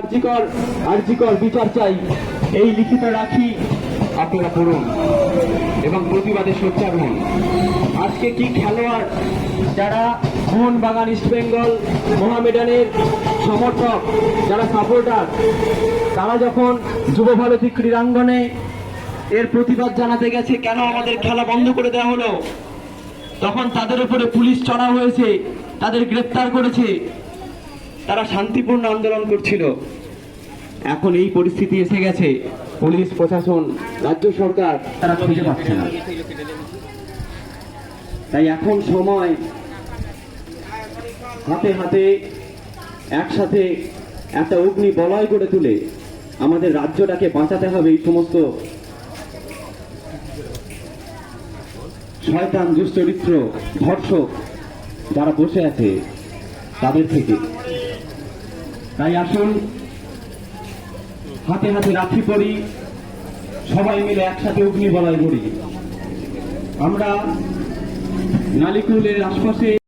আর্জিকর আর্জিকর বিচার চাই। এই লিখিত রাখি আপনারা পড়ুন এবং প্রতিবাদে সোচ্চার হন। আজকে কি খেলোয়াড় যারা মোহনবাগান, ইস্ট বেঙ্গল, মোহামেডানের সমর্থক, যারা সাপোর্টার, তারা যখন যুব ভারতী ক্রীড়াঙ্গনে এর প্রতিবাদ জানাতে গেছে, কেন আমাদের খেলা বন্ধ করে দেওয়া হলো? তখন তাদের উপরে পুলিশ চড়া হয়েছে, তাদের গ্রেপ্তার করেছে। তারা শান্তিপূর্ণ আন্দোলন করছিল। এখন এই পরিস্থিতি এসে গেছে। পুলিশ, প্রশাসন, রাজ্য সরকার তারা খুঁজে পাচ্ছে না। তাই এখন সময় হাতে হাতে একসাথে একটা অগ্নি বলয় করে তুলে আমাদের রাজ্যটাকে বাঁচাতে হবে এই সমস্ত শয়তান, দুশ্চরিত্র, ধর্ষক যারা বসে আছে তাদের থেকে। তাই আসুন, হাতে হাতে রাখি পড়ি, সবাই মিলে একসাথে অগ্নি বলয় করি আমরা নালিকুলের আশপাশে